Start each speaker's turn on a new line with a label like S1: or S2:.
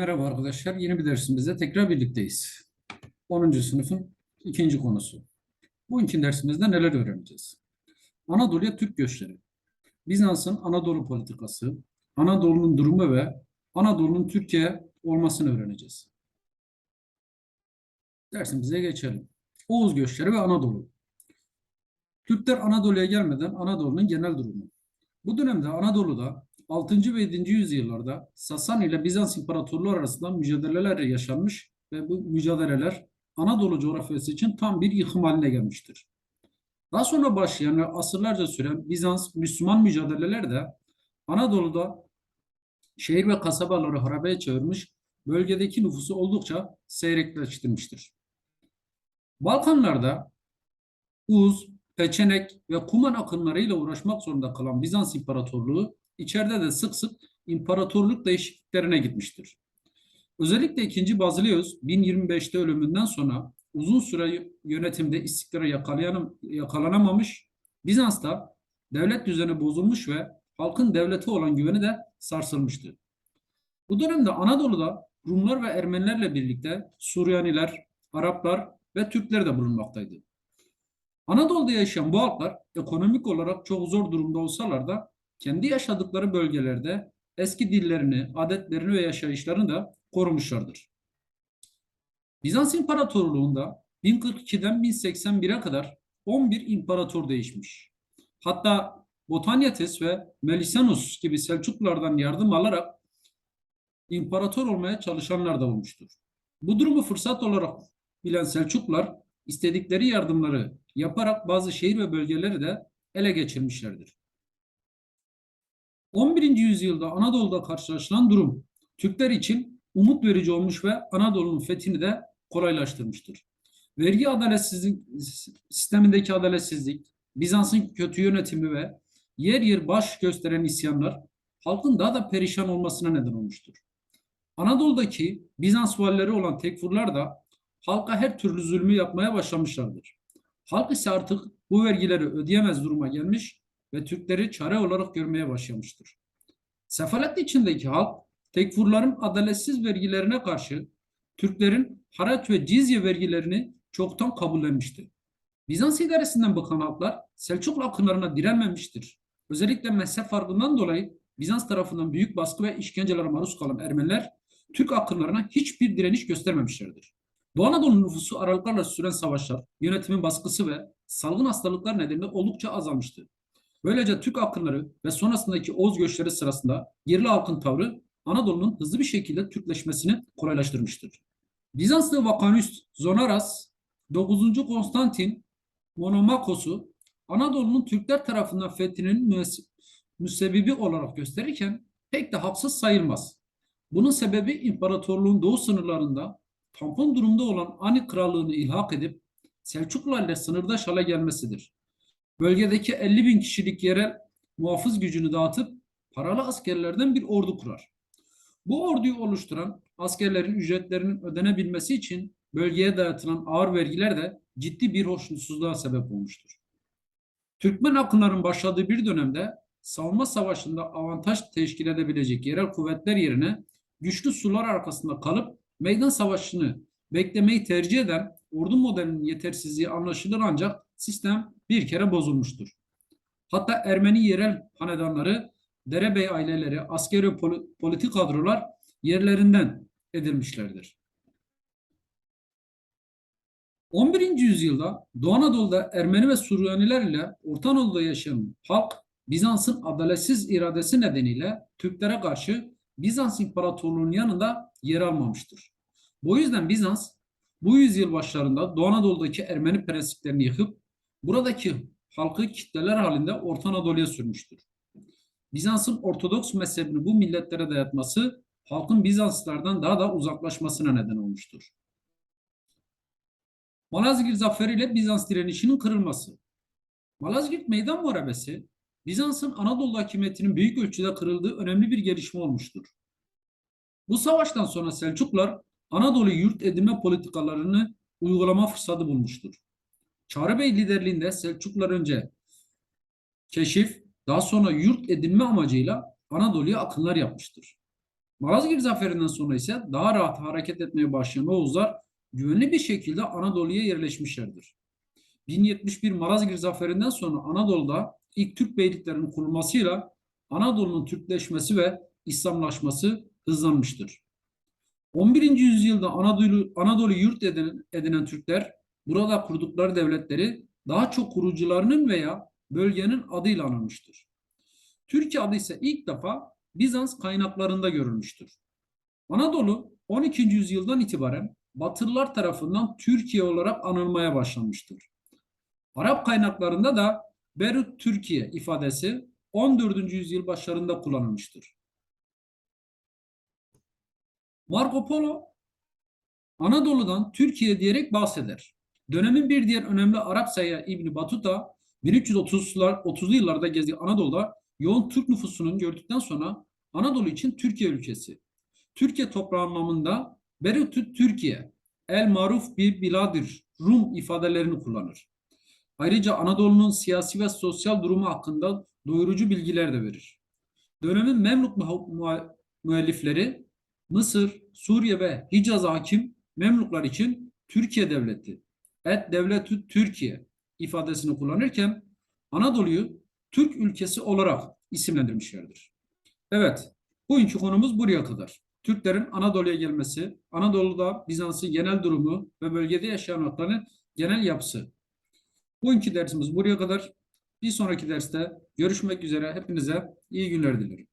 S1: Merhaba arkadaşlar. Yeni bir dersimizde tekrar birlikteyiz. 10. sınıfın ikinci konusu. Bugünkü dersimizde neler öğreneceğiz? Anadolu'ya Türk göçleri. Bizans'ın Anadolu politikası, Anadolu'nun durumu ve Anadolu'nun Türkiye olmasını öğreneceğiz. Dersimize geçelim. Oğuz göçleri ve Anadolu. Türkler Anadolu'ya gelmeden Anadolu'nun genel durumu. Bu dönemde Anadolu'da 6. ve 7. yüzyıllarda Sasani ile Bizans İmparatorluğu arasında mücadeleler yaşanmış ve bu mücadeleler Anadolu coğrafyası için tam bir yıkım haline gelmiştir. Daha sonra başlayan ve asırlarca süren Bizans-Müslüman mücadeleler de Anadolu'da şehir ve kasabaları harabeye çevirmiş, bölgedeki nüfusu oldukça seyrekleştirmiştir. Balkanlarda Uz, Peçenek ve Kuman akınlarıyla uğraşmak zorunda kalan Bizans İmparatorluğu içeride de sık sık imparatorluk değişikliklerine gitmiştir. Özellikle 2. Bazilios 1025'te ölümünden sonra uzun süre yönetimde istikrara yakalanamamış, Bizans'ta devlet düzeni bozulmuş ve halkın devlete olan güveni de sarsılmıştı. Bu dönemde Anadolu'da Rumlar ve Ermenilerle birlikte Suryaniler, Araplar ve Türkler de bulunmaktaydı. Anadolu'da yaşayan bu halklar ekonomik olarak çok zor durumda olsalar da kendi yaşadıkları bölgelerde eski dillerini, adetlerini ve yaşayışlarını da korumuşlardır. Bizans İmparatorluğu'nda 1042'den 1081'e kadar 11 imparator değişmiş. Hatta Botaniates ve Melisanus gibi Selçuklulardan yardım alarak imparator olmaya çalışanlar da olmuştur. Bu durumu fırsat olarak bilen Selçuklular istedikleri yardımları yaparak bazı şehir ve bölgeleri de ele geçirmişlerdir. 11. yüzyılda Anadolu'da karşılaşılan durum Türkler için umut verici olmuş ve Anadolu'nun fethini de kolaylaştırmıştır. Vergi adaletsizlik sistemindeki adaletsizlik, Bizans'ın kötü yönetimi ve yer yer baş gösteren isyanlar halkın daha da perişan olmasına neden olmuştur. Anadolu'daki Bizans valileri olan tekfurlar da halka her türlü zulmü yapmaya başlamışlardır. Halk ise artık bu vergileri ödeyemez duruma gelmiş ve Türkleri çare olarak görmeye başlamıştır. Sefalet içindeki halk tekfurların adaletsiz vergilerine karşı Türklerin haraç ve cizye vergilerini çoktan kabullenmişti. Bizans idaresinden bakan halklar Selçuklu akınlarına direnmemiştir. Özellikle mezhep farkından dolayı Bizans tarafından büyük baskı ve işkencelere maruz kalan Ermeniler Türk akınlarına hiçbir direniş göstermemişlerdir. Doğu Anadolu nüfusu aralıklarla süren savaşlar, yönetimin baskısı ve salgın hastalıklar nedeniyle oldukça azalmıştı. Böylece Türk akınları ve sonrasındaki Oğuz göçleri sırasında yerli halkın tavrı Anadolu'nun hızlı bir şekilde Türkleşmesini kolaylaştırmıştır. Bizanslı Vakanüst Zonaras, 9. Konstantin Monomakos'u Anadolu'nun Türkler tarafından fethinin müsebbibi olarak gösterirken pek de haksız sayılmaz. Bunun sebebi imparatorluğun doğu sınırlarında tampon durumda olan Ani Krallığını ilhak edip Selçuklularla sınırdaş hale gelmesidir. Bölgedeki 50 bin kişilik yerel muhafız gücünü dağıtıp paralı askerlerden bir ordu kurar. Bu orduyu oluşturan askerlerin ücretlerinin ödenebilmesi için bölgeye dayatılan ağır vergiler de ciddi bir hoşnutsuzluğa sebep olmuştur. Türkmen akınların başladığı bir dönemde savunma savaşında avantaj teşkil edebilecek yerel kuvvetler yerine güçlü sular arkasında kalıp meydan savaşını beklemeyi tercih eden ordu modelinin yetersizliği anlaşılır ancak sistem bir kere bozulmuştur. Hatta Ermeni yerel hanedanları, derebey aileleri, askeri politik kadrolar yerlerinden edilmişlerdir. 11. yüzyılda Doğu Anadolu'da Ermeni ve Suryaniler ile Orta Anadolu'da yaşayan halk Bizans'ın adaletsiz iradesi nedeniyle Türklere karşı Bizans İmparatorluğu'nun yanında yer almamıştır. Bu yüzden Bizans bu yüzyıl başlarında Doğu Anadolu'daki Ermeni prensiplerini yıkıp buradaki halkı kitleler halinde Orta Anadolu'ya sürmüştür. Bizans'ın Ortodoks mezhebini bu milletlere dayatması halkın Bizanslardan daha da uzaklaşmasına neden olmuştur. Malazgirt zaferi ile Bizans direnişinin kırılması. Malazgirt Meydan Muharebesi Bizans'ın Anadolu hakimiyetinin büyük ölçüde kırıldığı önemli bir gelişme olmuştur. Bu savaştan sonra Selçuklar Anadolu yurt edinme politikalarını uygulama fırsatı bulmuştur. Çağrı Bey liderliğinde Selçuklular önce keşif, daha sonra yurt edinme amacıyla Anadolu'ya akınlar yapmıştır. Malazgirt Zaferi'nden sonra ise daha rahat hareket etmeye başlayan Oğuzlar güvenli bir şekilde Anadolu'ya yerleşmişlerdir. 1071 Malazgirt Zaferi'nden sonra Anadolu'da ilk Türk beyliklerinin kurulmasıyla Anadolu'nun Türkleşmesi ve İslamlaşması hızlanmıştır. 11. yüzyılda Anadolu, Anadolu yurt edinen, edinen Türkler burada kurdukları devletleri daha çok kurucularının veya bölgenin adıyla anılmıştır. Türkiye adı ise ilk defa Bizans kaynaklarında görülmüştür. Anadolu 12. yüzyıldan itibaren Batılılar tarafından Türkiye olarak anılmaya başlanmıştır. Arap kaynaklarında da Berut Türkiye ifadesi 14. yüzyıl başlarında kullanılmıştır. Marco Polo Anadolu'dan Türkiye diyerek bahseder. Dönemin bir diğer önemli Arap seyyahı İbni Batuta 1330'lar 30'lu yıllarda gezdiği Anadolu'da yoğun Türk nüfusunun gördükten sonra Anadolu için Türkiye ülkesi. Türkiye toprağı anlamında Berutü Türkiye, El Maruf bir Biladir, Rum ifadelerini kullanır. Ayrıca Anadolu'nun siyasi ve sosyal durumu hakkında doyurucu bilgiler de verir. Dönemin Memluk müellifleri Mısır, Suriye ve Hicaz hakim Memluklar için Türkiye devleti, et devletü Türkiye ifadesini kullanırken Anadolu'yu Türk ülkesi olarak isimlendirmişlerdir. Evet, bugünkü konumuz buraya kadar. Türklerin Anadolu'ya gelmesi, Anadolu'da Bizans'ın genel durumu ve bölgede yaşayan halkların genel yapısı. Bugünkü dersimiz buraya kadar. Bir sonraki derste görüşmek üzere. Hepinize iyi günler dilerim.